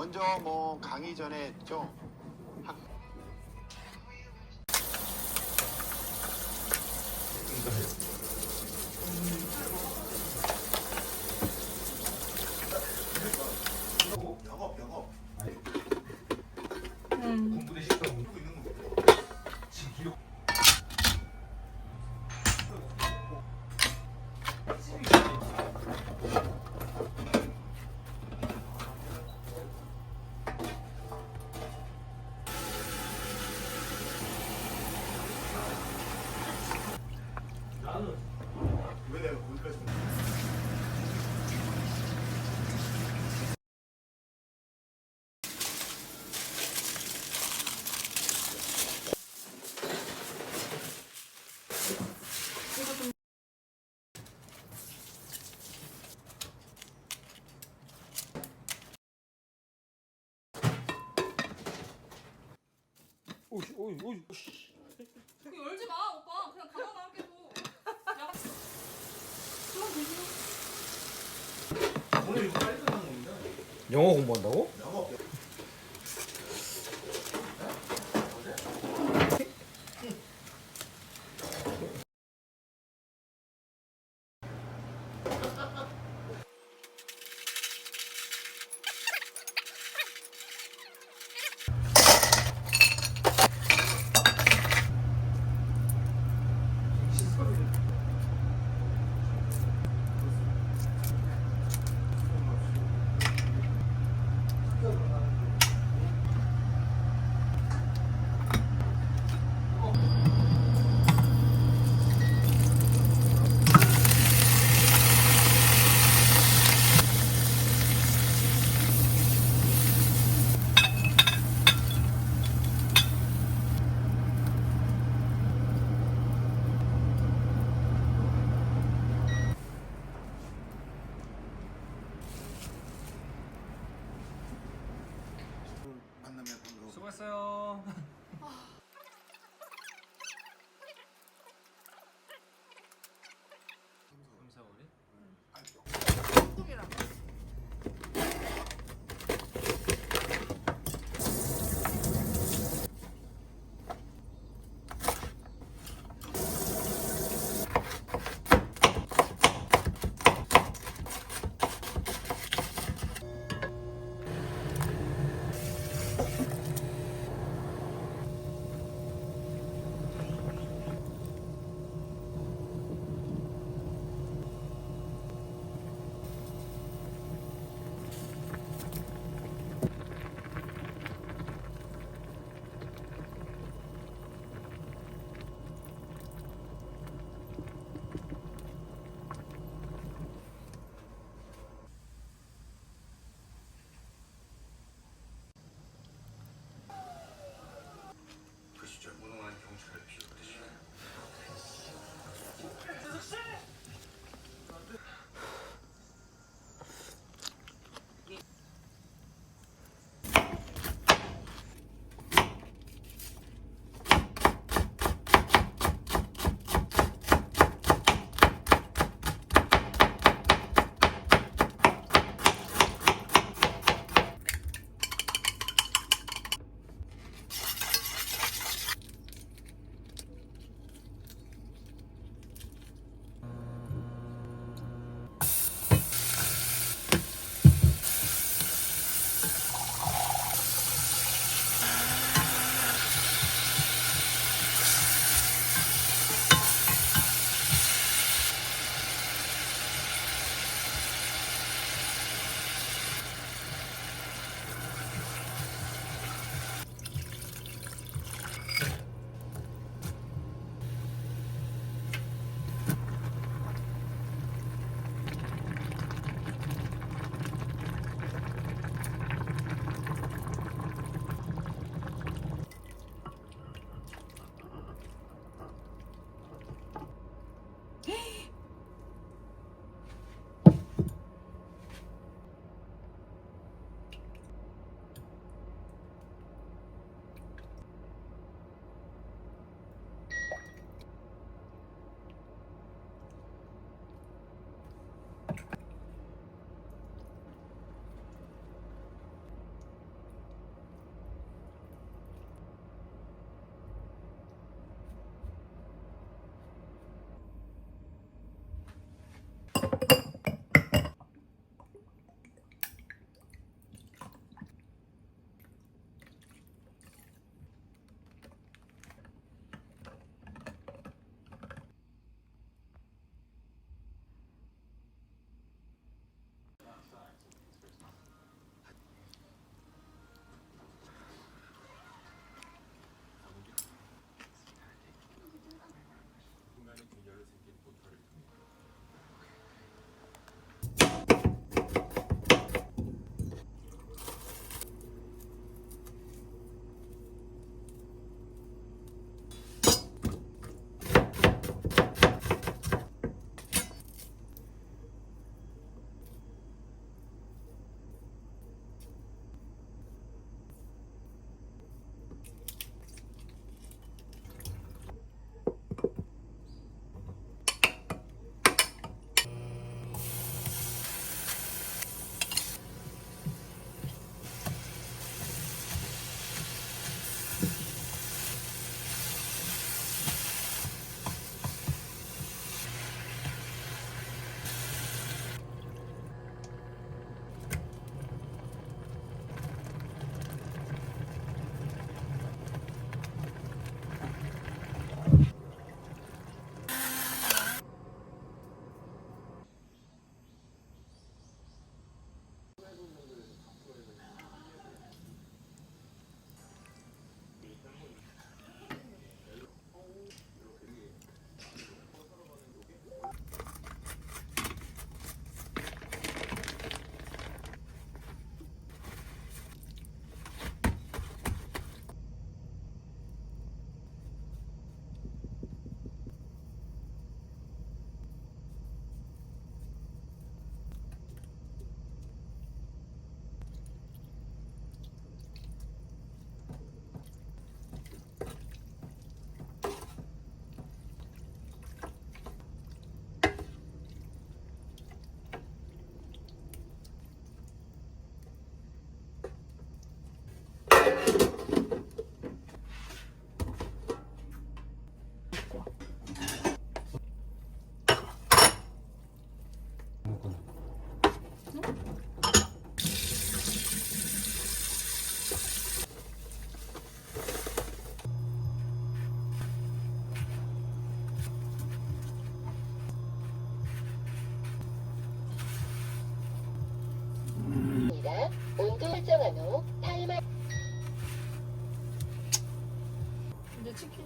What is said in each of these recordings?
먼저 뭐 강의 전에 좀 학- 영업 영업 공부대 식당 누구 있는 거 지금 기록 나는 왜 내가 거기까지 오이 오이 오이 오이 그거 열지 마 오빠. 그냥 가만히 함께 둬 야, 오늘 이거 빨리 끝난 겁니다. 영어 공부한다고?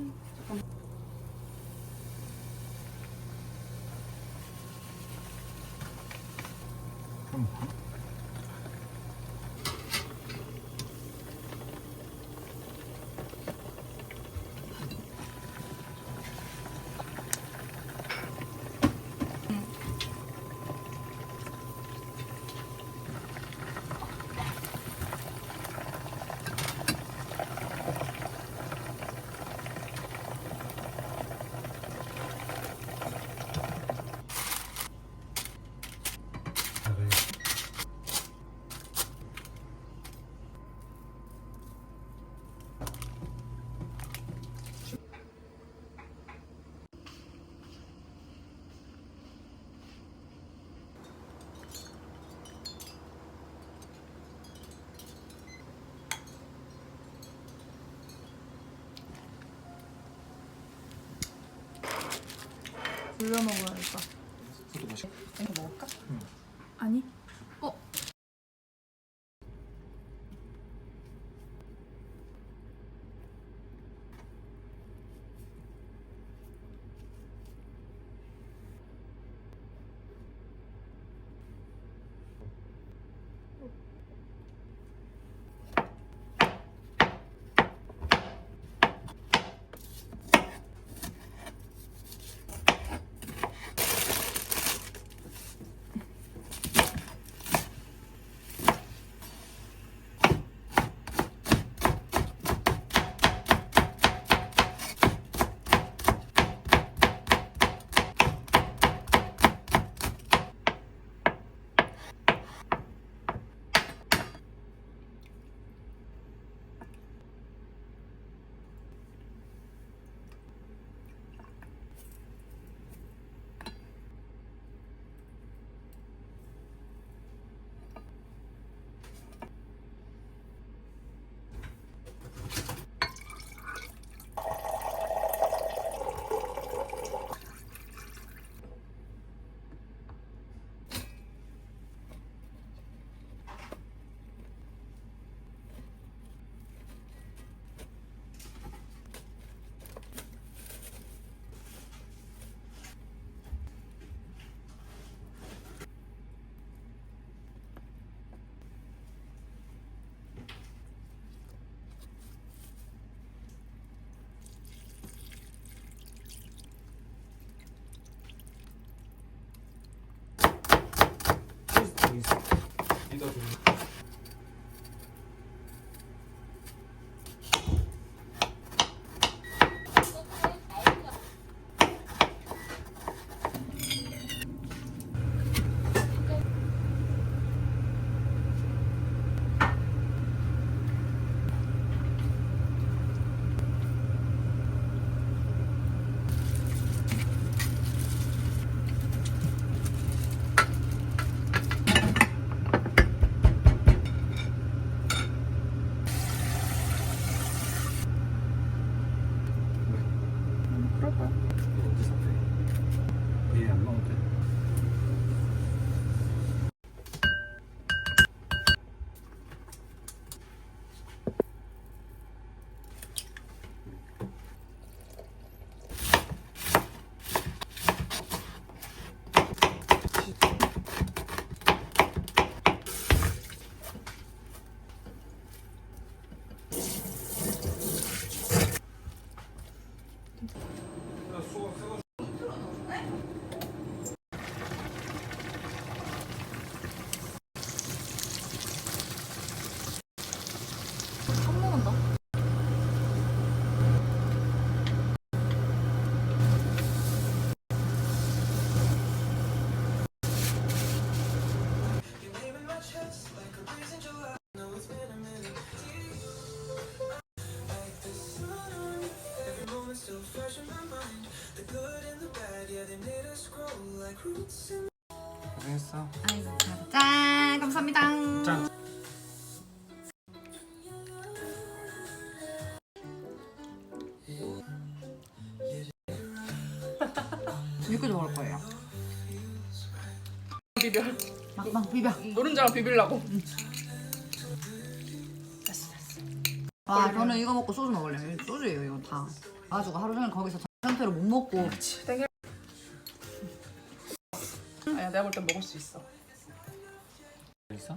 이 불려 먹어야겠다. 이거 먹을까? 아니. 어? 얘안 고생했어. 아이고 감사합니다. 짠 감사합니다. 짠. 여기까지 먹을 거예요. 비벼. 막막 비벼. 노른자랑 비빌라고. 됐어 됐어. 와 저는 이거 먹고 소주 먹을래요. 소주예요 이거 다. 아주 하루 종일 거기서 전편로 못 먹고. 땡겨. 네, 내가 볼때 먹을 수 있어. 있어?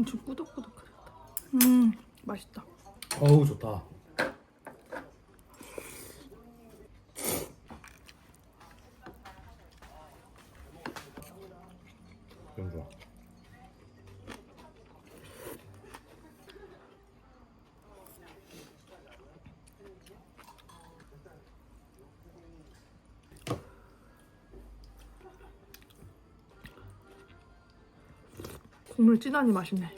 엄청 꾸덕꾸덕하다. 음, 맛있다. 어우 좋다. 국물 진하니 맛있네.